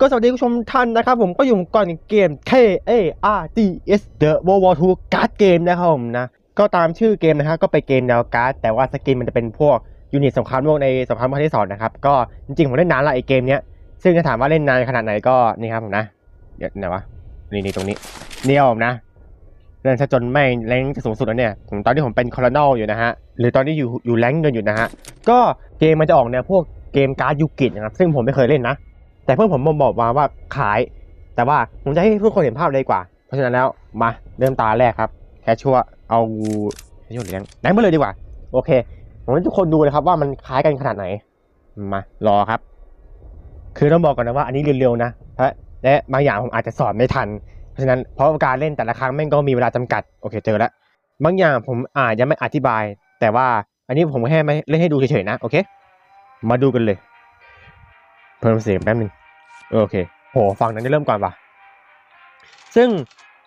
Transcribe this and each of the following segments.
ก็สวัสดีผู้ชมท่านนะครับผมก็อยู่ก่อนเกม K A R D S The World War 2 Card Game นะครับผมนะ ก็ตามชื่อเกมนะฮะก็เป็นเกมแนวการ์ด แต่ว่าสกินมันจะเป็นพวกยูนิตสงครามโลกในสงครามโลกครั้งที่สองนะครับ ก็จริงๆ ผมเล่นนานละไอเกมเนี้ย ซึ่งจะถามว่าเล่นนานขนาดไหนก็นี่ครับผมนะ เดี๋ยวไหนวะ นี่นี่ตรงนี้นี่ครับผมนะเล่นซะจนไม่แรงจะสูงสุดแล้วเนี่ยผมตอนที่ผมเป็นคอร์นอลอยู่นะฮะหรือตอนที่อยู่อยู่แรงเงินอยู่นะฮะก็เกมมันจะออกแนวพวกเกมการ์ดยูกินะครับซึ่งผมไม่เคยเล่นนะ แต่เพื่อนผมบอกมาว่าขาย แต่ว่าผมจะให้ทุกคนเห็นภาพเลยดีกว่า เพราะฉะนั้นแล้วมาเริ่มตาแรกครับแคชชัวเอาแคชชัวหรือแรงแรงไปเลยดีกว่า โอเคผมให้ทุกคนดูเลยครับว่ามันคล้ายกันขนาดไหนมารอครับ คือต้องบอกก่อนนะว่าอันนี้เร็วๆนะเพราะและบางอย่างผมอาจจะสอนไม่ทันเพราะฉะนั้นเพราะการเล่นแต่ละครั้งแม่งก็มีเวลาจำกัดโอเคเจอแล้วบางอย่างผมอาจจะไม่อธิบาย แต่ว่าอันนี้ผมแค่ไม่เล่นให้ดูเฉยๆนะโอเค มาดูกันเลย เพิ่มเสียงแป๊บนึง โอเคโหฝั่งนั้นได้เริ่มก่อนว่ะซึ่ง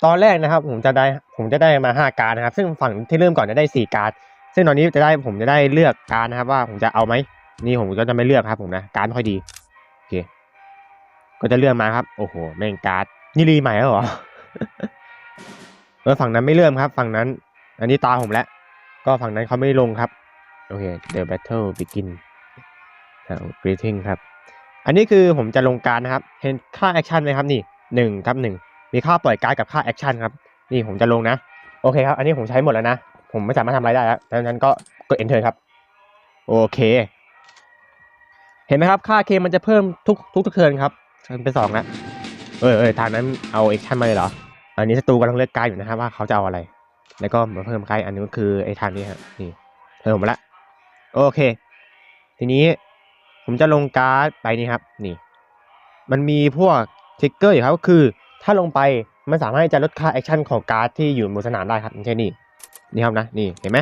ตอนแรกนะครับ ผมจะได้ผมจะได้มาห้าการดนะครับ ซึ่งฝั่งที่เริ่มก่อนจะได้สี่การดซึ่งตอนนี้จะได้ผมจะได้เลือกการดนะครับ ว่าผมจะเอาไหมนี่ผมก็จะไม่เลือกครับ ผมนะการดไม่ค่อยดีโอเค ก็จะเลือกมาครับ โอ้โหแม่งการดนี่รีใหม่แล้วเหรอเออฝั่งนั้นไม่เริ่มครับ ฝั่งนั้น อันนี้ตาผมแล้วก็ฝั่งนั้นเขาไม่ลงครับ โอเค The battle begin ครับ greeting ครับ อันนี้คือผมจะลงการนะครับ เห็นค่าแอคชั่นไหมครับนี่หนึ่งครับหนึ่งมีค่าปล่อยการดกับค่าแอคชั่นครับ นี่ผมจะลงนะ โอเคครับ อันนี้ผมใช้หมดแล้วนะ ผมไม่สามารถทำอะไรได้แล้วดังนั้นก็กด enter ครับ โอเค เห็นไหมครับ ค่าเคมันจะเพิ่มทุกทุกทุกเทิร์นครับเป็นสองแล้วเออเออทางนั้นเอาแอคชั่นมาเลยเหรอ อันนี้ศัตรูกำลังเลือกการดอยู่นะครับว่าเขาจะเอาอะไร แล้วก็มาเพิ่มการดอันนี้ก็คือไอ้ทางนี้ครับนี่เพิ่มมาละ โอเค ทีนี้ ผมจะลงการ์ดไปนี่ครับนี่ มันมีพวกทิกเกอร์อยู่ครับก็คือ ถ้าลงไปมันสามารถจะลดค่าแอคชั่นของการ์ดที่อยู่บนสนามได้ครับไม่ใช่นี่นี่ครับนะนี่เห็นไหม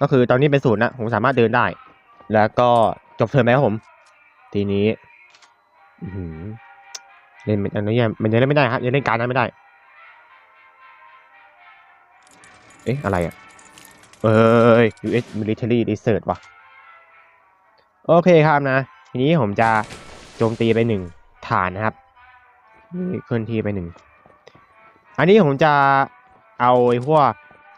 ก็คือตอนนี้เป็นศูนย์นะผมสามารถเดินได้ แล้วก็จบเทิร์นไหมครับผม ทีนี้เล่นอันนี้ยังมันยังเล่นไม่ได้ครับยังเล่นการ์ดนั้นไม่ได้ เอ๊ะอะไรอะเอ้ย US Military Research ว่ะ โอเคครับนะ ทีนี้ผมจะโจมตีไปหนึ่งฐานนะครับนี่เคลื่อนที่ไปหนึ่งอันนี้ผมจะเอาไอ้พวก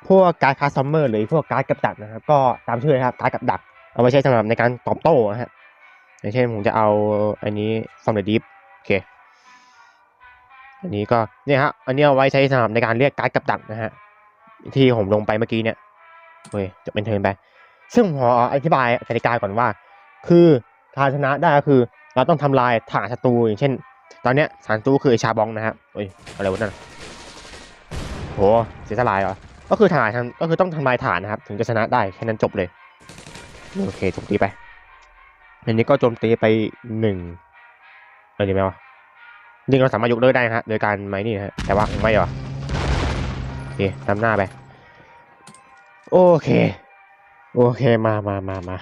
พวกการ์ดคาสซัมเมอร์หรือพวกการ์ดกับดักนะครับ ก็ตามชื่อนะครับการ์ดกับดัก เอาไว้ใช้สำหรับในการตอบโต้นะฮะอย่างเช่นผมจะเอาอันนี้ฟอร์มเดดิฟโอเคอันนี้ก็เนี่ยฮะอันนี้เอาไว้ใช้สำหรับในการเรียกการ์ดกับดักนะฮะที่ผมลงไปเมื่อกี้เนี่ยเฮ้ยจะเป็นเทิร์นไป ซึ่งผมขออธิบายกติกาก่อนว่า คือการชนะได้ก็คือ เราต้องทำลายฐานศัตรูอย่างเช่น ตอนเนี้ยฐานศัตรูคือไอชาบองนะครับโอ้ยอะไรวะนั่นโหเสียสลายเหรอก็คือฐานก็คือต้องทำลายฐานนะครับ ถึงจะชนะได้แค่นั้นจบเลยโอเคโจมตีไปอันนี้ก็โจมตีไปหนึ่งอะไรดีไหมวะจริงเราสามารถยกเลิกได้ฮะโดยการไม้นี่ฮะแต่ว่าไม่หรอโอเคนำหน้าไป โอเค โอเคมามามามา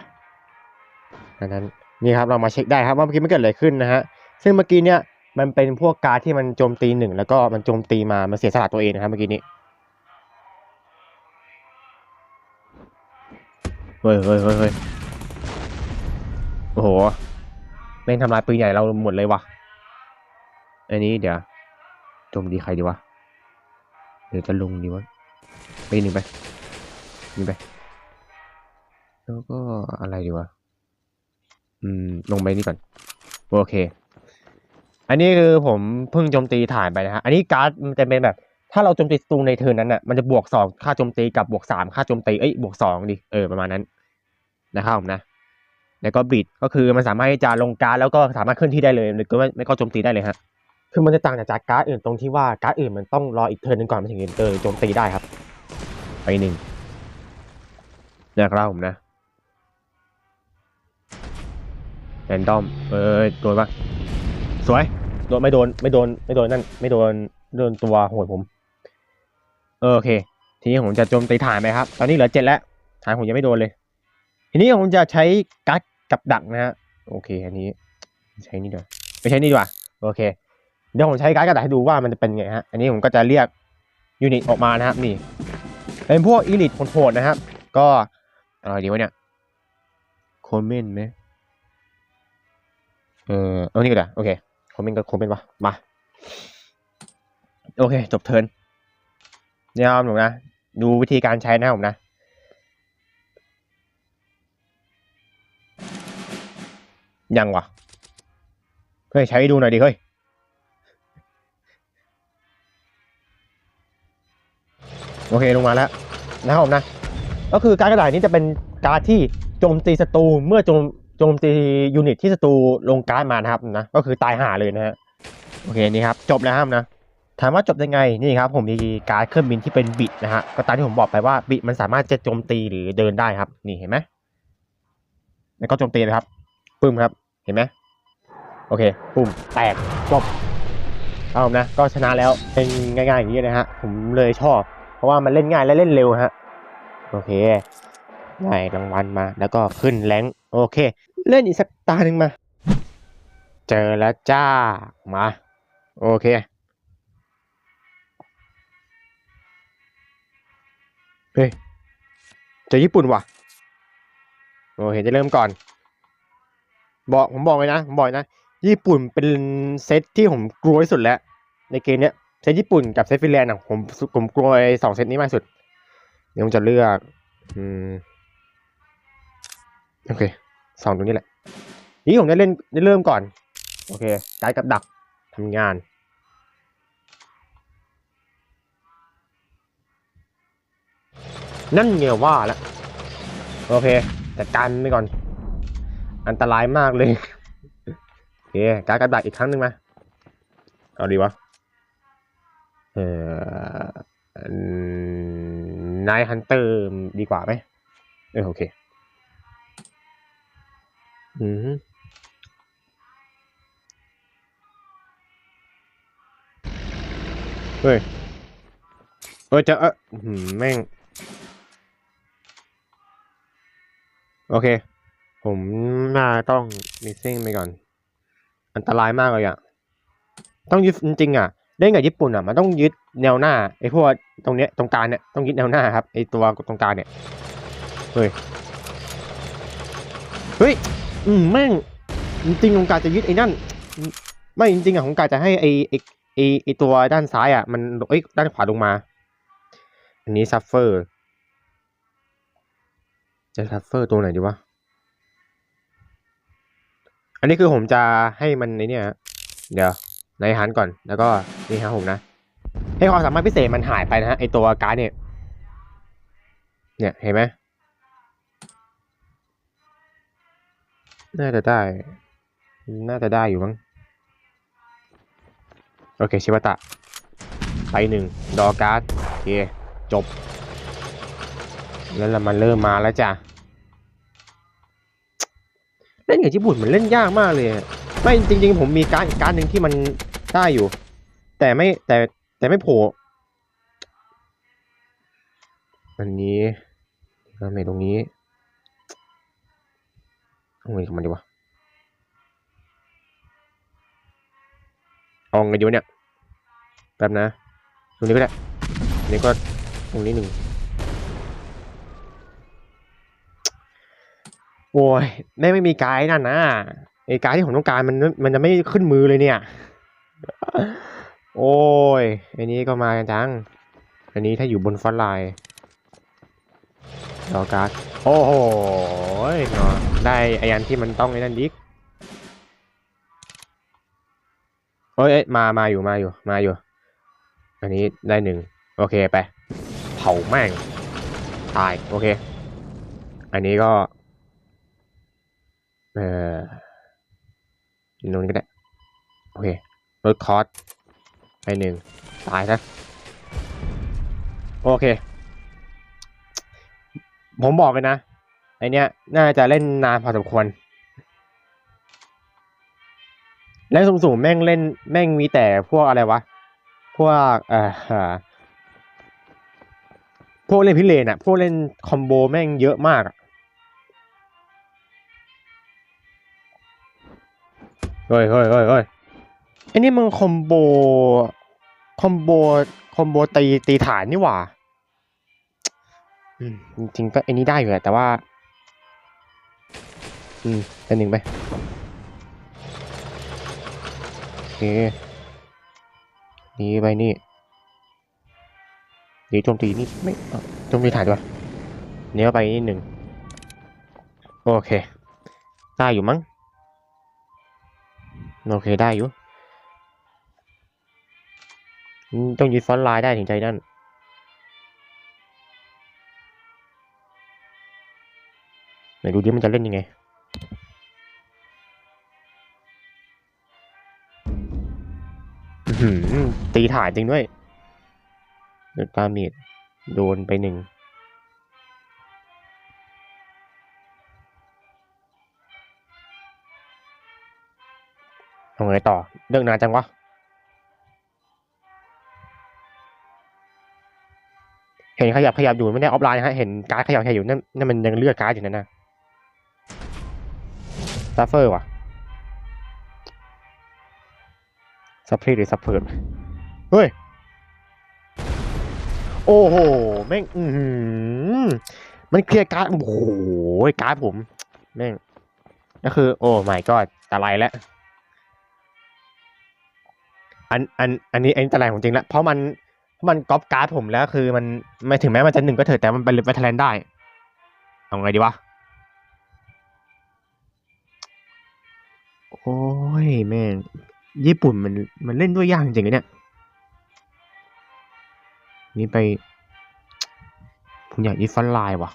ดังนั้นนี่ครับเรามาเช็คได้ครับว่าเมื่อกี้มันเกิดอะไรขึ้นนะฮะซึ่งเมื่อกี้เนี่ยมันเป็นพวกการที่มันโจมตีหนึ่งแล้วก็มันโจมตีมามันเสียสละตัวเองนะครับเมื่อกี้นี้เฮ้ยเฮ้ยเฮ้ยเฮ้ยโอ้โหแม่งทำลายปืนใหญ่เราหมดเลยวะอันนี้เดี๋ยวโจมตีใครดีวะเดี๋ยวจะลงดีวะไปหนึ่งไปนึ่ไป แล้วก็อะไรดีวะ อืม ลงไปนี่ก่อน โอเค อันนี้คือผมเพิ่งโจมตีฐานไปนะฮะ อันนี้การ์ดมันจะเป็นแบบ ถ้าเราโจมตีศัตรูในเทิร์นนั้นอะ มันจะบวกสองค่าโจมตีกับบวกสามค่าโจมตี เอ้ย บวกสองดิ เออ ประมาณนั้น นะครับผมนะ แล้วก็บิด ก็คือมันสามารถที่จะลงการ์ดแล้วก็สามารถเคลื่อนที่ได้เลย หรือก็ไม่ไม่ก็โจมตีได้เลยฮะ คือมันจะต่างจากการ์ดอื่นตรงที่ว่าการ์ดอื่นมันต้องรออีกเทิร์นหนึงก่อนมันถึงจะเจอโจมตีได้ครับ ไปหนึ่งนะครับผมนะ แรนดอม เออโดนปะสวย โดนไม่โดน ไม่โดน ไม่โดนนั่น ไม่โดน โดนตัวโหดผม เออโอเค ทีนี้ผมจะโจมตีฐานไปครับ ตอนนี้เหลือเจ็ดแล้ว ฐานผมยังไม่โดนเลย ทีนี้ผมจะใช้กัดกับดักนะฮะ โอเค อันนี้ ใช้นี่ดีกว่าไม่ใช่นี่ดีกว่า โอเค เดี๋ยวผมใช้กัดกับดักให้ดูว่ามันจะเป็นไงฮะ อันนี้ผมก็จะเรียกยูนิตออกมานะครับ นี่ เป็นพวกอีลิทโหดๆนะครับ ก็อะไรดีวะเนี่ย โคเมนไหม เออเอานี่ก็ได้โอเคผมเป็นกับผมเป็นปะมา โอเค จบเทิร์นเนี่ยครับผมนะ ดูวิธีการใช้นะผมนะยังวะเฮ้ยใช้ดูหน่อยดิเฮ้ยโอเคลงมาแล้วนะครับผมนะ ก็คือการกระดาษนี้จะเป็นการที่โจมตีศัตรูเมื่อโจม โจมตียูนิตที่ศัตรูลงการ์ดมานะครับนะก็คือตายห่าเลยนะฮะโอเคนี่ครับจบแล้วครับนะถามว่าจบยังไงนี่ครับผมมีการ์ดเครื่องบินที่เป็นบิดนะฮะก็ตามที่ผมบอกไปว่าบิดมันสามารถจะโจมตีหรือเดินได้ครับ นี่เห็นไหมแล้วก็โจมตีนะครับปึ้มครับเห็นไหมโอเคปุ่มแตกจบเอานะ ก็ชนะแล้วเป็นง่ายๆอย่างนี้นะฮะผมเลยชอบ เพราะว่ามันเล่นง่ายและเล่นเร็วฮะโอเคได้รางวัลมาแล้วก็ขึ้นแรง โอเค เล่นอีกสักตาหนึ่งมา เจอแล้วจ้า มา โอเคเฮ้ยเจอญี่ปุ่นว่ะโอเคจะเริ่มก่อน บอกผมบอกเลยนะผมบอกนะ ญี่ปุ่นเป็นเซตที่ผมกลัวที่สุดแล้ว ในเกมเนี้ยเซตญี่ปุ่นกับเซตฟินแลนด์อะผมผมกลัวไอ้สองเซตนี้มากที่สุดเดี๋ยวผมจะเลือก อืม โอเคสองตรงนี้แหละ นี่ผมได้เล่นได้เริ่มก่อน โอเคการกับดักทำงาน นั่นเงียว่าแล้วโอเคจัดการไปก่อน อันตรายมากเลย โอเคการกับดักอีกครั้งหนึ่งมา เอาดีวะ เอ่อนายฮันเตอร์ดีกว่าไหมเออโอเค อืมเฮ้ยเออจะเออมแม่ง โอเค ผมน่าต้องมิสซิ่งไปก่อน อันตรายมากเลยอะ ต้องยึดจริงๆอะ เล่นกับญี่ปุ่นอะ มันต้องยึดแนวหน้าไอ้พวกตรงเนี้ยตรงกลางเนี่ยต้องยึดแนวหน้าครับไอ้ตัวตรงกลางเนี่ย เฮ้ย เฮ้ย อืมแม่ง จริงๆผมกาจะยึดไอ้นั่น ไม่จริงๆอะผมกาจะให้ไอ้ไอ้ไอ้ไอ้ตัวด้านซ้ายอะมันเอ้ยด้านขวาลงมา อันนี้ซัฟเฟอร์ จะซัฟเฟอร์ตัวไหนดีวะอันนี้คือผมจะให้มันในเนี่ยเดี๋ยวในฮันก่อนแล้วก็นี่ครับผมนะ ให้ความสามารถพิเศษมันหายไปนะฮะไอตัวการ์ดเนี่ย เนี่ยเห็นไหม น่าจะได้ น่าจะได้อยู่มั้ง โอเค ชิบะตะ ไปหนึ่ง ดอการ์ด โอเค จบ แล้วเรามันเริ่มมาแล้วจ้ะ เล่นกับญี่ปุ่นมันเล่นยากมากเลย ไม่จริง ๆ ผมมีการดอีกการดหนึ่งที่มันได้อยู่ แต่ไม่แต่แต่ไม่โผล่อันนี้ทำไมตรงนี้ เอาไงกับมันดีวะเอาไงดีวะเนี่ยแป๊บนะตรงนี้ก็ได้อันนี้ก็ตรงนี้หนึ่งโอ้ยแม่ไม่มีไกด์นั่นนะไอ้ไกด์ที่ผมต้องการมันมันจะไม่ขึ้นมือเลยเนี่ย โอ้ยอันนี้ก็มากันจังอันนี้ถ้าอยู่บนฟอนไลน์ รอการ์ดโอ้โหได้ไออันที่มันต้องไอ้นั่นดิกเอ้ยมา มาอยู่ มาอยู่ มาอยู่ อันนี้ได้หนึ่งโอเคไป เผาแม่ง ตาย โอเค อันนี้ก็ เออตรงนี้ก็ได้ โอเคลดคอร์สไปหนึ่งตายซะโอเค ผมบอกเลยนะไอเนี้ยน่าจะเล่นนานพอสมควร แล้วสูงๆแม่งเล่นแม่งมีแต่พวกอะไรวะ พวกเอ่อพวกเล่นพิเรนอะพวกเล่นคอมโบแม่งเยอะมากเฮ้ยเฮ้ยเฮ้ยเฮ้ยไอ้นี่มึงคอมโบ คอมโบ คอมโบตีตีฐานนี่หว่า อืมจริงๆก็ไอ้นี้ได้อยู่แหละแต่ว่า อืมเป็นหนึ่งไปโอเคนี่ไปนี่หนีโจมตีนี่ไม่โจมตีถ่ายด้วยหนีเข้าไปนิดหนึ่งโอเค ได้อยู่มั้งโอเคได้อยู่ ต้องยึดฟอนต์ไลน์ได้ถึงใจนั่น นดูดิมันจะเล่นยังไงหือตีถ่ายจริงด้วยดือดตามีดโดนไปหนึ่งทำไงต่อ เรื่องนานจังวะ เห็นขยับขยับอยู่ไม่ได้ออฟไลน์ฮะ เห็นการขยับขยับอยู่นั่นนั่นมันยังเลือดการอยู่นั่นนะ ซัฟเฟอร์ว่ะซัฟเพลหรือซัฟเฟิร์เฮ้ย โอ้โห แม่ง อือหือมันเคลียร์การ์ด โอ้โห การ์ดผม แม่ง ก็คือ โอ้ไม่ก็อะไรแล้ว อัน อัน อันนี้ อันนี้ตะแรของจริงแล้ว เพราะมันเพราะมันก๊อปการ์ดผมแล้ว คือมัน ไม่ถึงแม้มันจะหนึ่งก็เถอะ แต่มันเป็นเวทแลนได้ เอาไงดีวะ โอ้ยแม่ง ญี่ปุ่นมันมันเล่นด้วยยากจริงๆเลยเนี่ย นี่ไปผมอยากยีฟันไลน์ว่ะ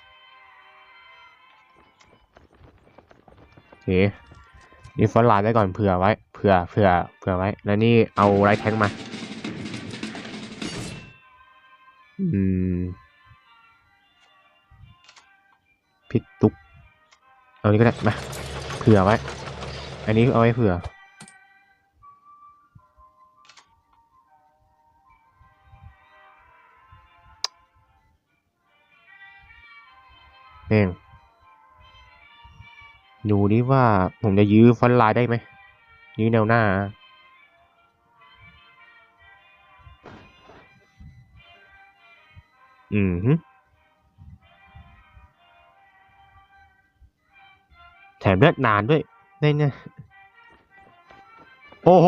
โอเคนี่ฟอนไลน์ไว้ก่อนเผื่อไว้ เผื่อเผื่อเผื่อไว้ แล้วนี่เอาไรแทงมา อืมพิกตุก เอานี้ก็ได้มาเผื่อไว้ อันนี้เอาไว้เผื่อแม่งดูดิว่าผมจะยื้อฟอนต์ไลน์ได้ไหม ยื้อแนวหน้า อืมแถมเลือดนานด้วย เนี่ยโอ้โห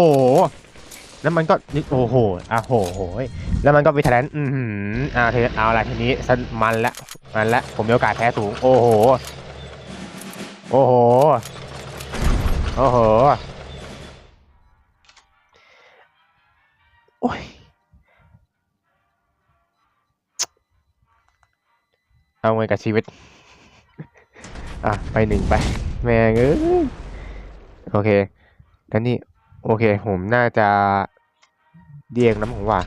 แล้วมันก็นึกโอ้โหอะโหโหแล้วมันก็ไปแทนอืมหืมอ่าเธอเอาละทีนี้สันมันละมันละผมมีโอกาสแพ้สูง โอ้โห โอ้โห โอ้โห โอ้ย เอาไงกับชีวิต อะ ไปหนึ่งไป แม่งเอ้ย โอเคแล้วนี่โอเค ผมน่าจะเดียงน้ำผมว่า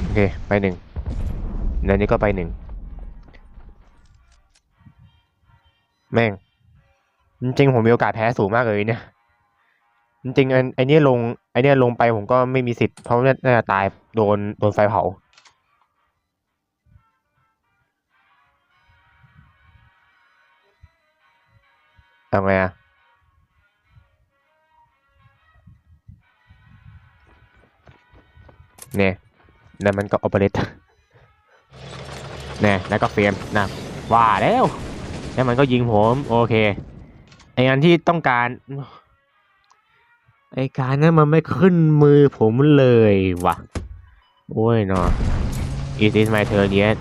โอเค ไปหนึ่งแล้วนี้ก็ไปหนึ่ง แม่ง จริงๆ ผมมีโอกาสแพ้สูงมากเลยเนี่ย จริงๆอันไอเนี้ยลงไอเนี้ยลงไปผมก็ไม่มีสิทธิ์เพราะน่าจะตายโดนโดนไฟเผา เอาไงอะเนี่ยแล้วมันก็ออเปเรตเนี่ยแล้วก็เฟรมนะว่าแล้วแล้วมันก็ยิงผมโอเคไออันที่ต้องการไอการนั้นมันไม่ขึ้นมือผมเลยว่ะโอ้ยเนาะ It is my turn yet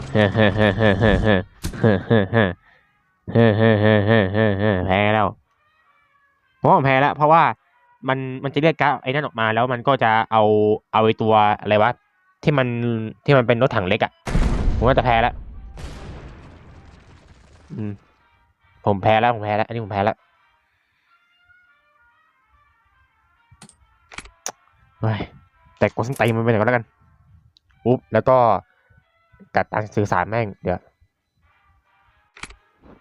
เฮ้เฮ้เฮ้เฮ้เฮ้แพ้แล้วผมว่าผมแพ้แล้ว เพราะว่ามันมันจะเลือกกราฟไอ้นั่นออกมา แล้วมันก็จะเอาเอาไอ้ตัวอะไรวะที่มันที่มันเป็นรถถังเล็กอะ่ะ ผมว่าจะแพ้แล้วอืม ผมแพ้แล้วผมแพ้แล้วอันนี้ผมแพ้แล้วแต่กดสนใจมันไปไหนก็แล้วกัน อุ๊บแล้วก็กัดตารสื่อสารแม่งเดี๋ยว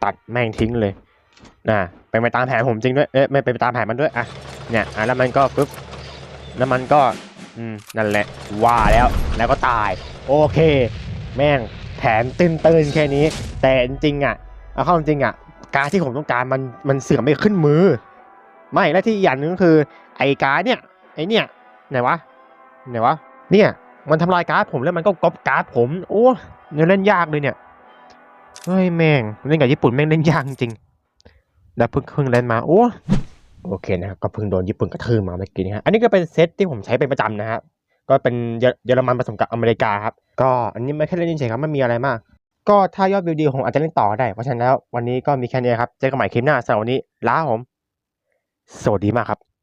ตัดแม่งทิ้งเลยนะไปไปตามแผนผมจริงด้วยเอ๊ะไม่ไปตามแผนมันด้วยอะเนี่ยอะแล้วมันก็ปุ๊บแล้วมันก็อืมนั่นแหละว่าแล้วแล้วก็ตาย โอเค แม่งแผนตื้นเตืนแค่นี้ แต่จริงอะเอาเข้าจริงอะการที่ผมต้องการมันมันเสื่อมไม่ขึ้นมือ ไม่และที่อย่างนึงก็คือไอ้การเนี่ยไอ้เนี่ยไหนวะไหนวะเนี่ยมันทำลายการ์ดผมแล้วมันก็ก๊อปการ์ดผม โอ้เนี่ยเล่นยากเลยเนี่ย เฮ้ยแม่งเล่นกับญี่ปุ่นแม่งเล่นยากจริงแล้วเพิ่งเพิ่งเล่นมาโอ้โอเคนะครับก็เพิ่งโดนญี่ปุ่นกระทืบมาเมื่อกี้นะฮะอันนี้ก็เป็นเซตที่ผมใช้เป็นประจำนะฮะก็เป็นเยอรมันผสมกับอเมริกาครับก็อันนี้ไม่แค่เล่นเฉยครับไม่มีอะไรมาก ก็ถ้ายอดวิวดีผมอาจจะเล่นต่อได้เพราะฉะนั้นแล้ววันนี้ก็มีแค่นี้ครับเจอกันใหม่คลิปหน้าสำหรับวันนี้ลาผมสวัสดีมากครับ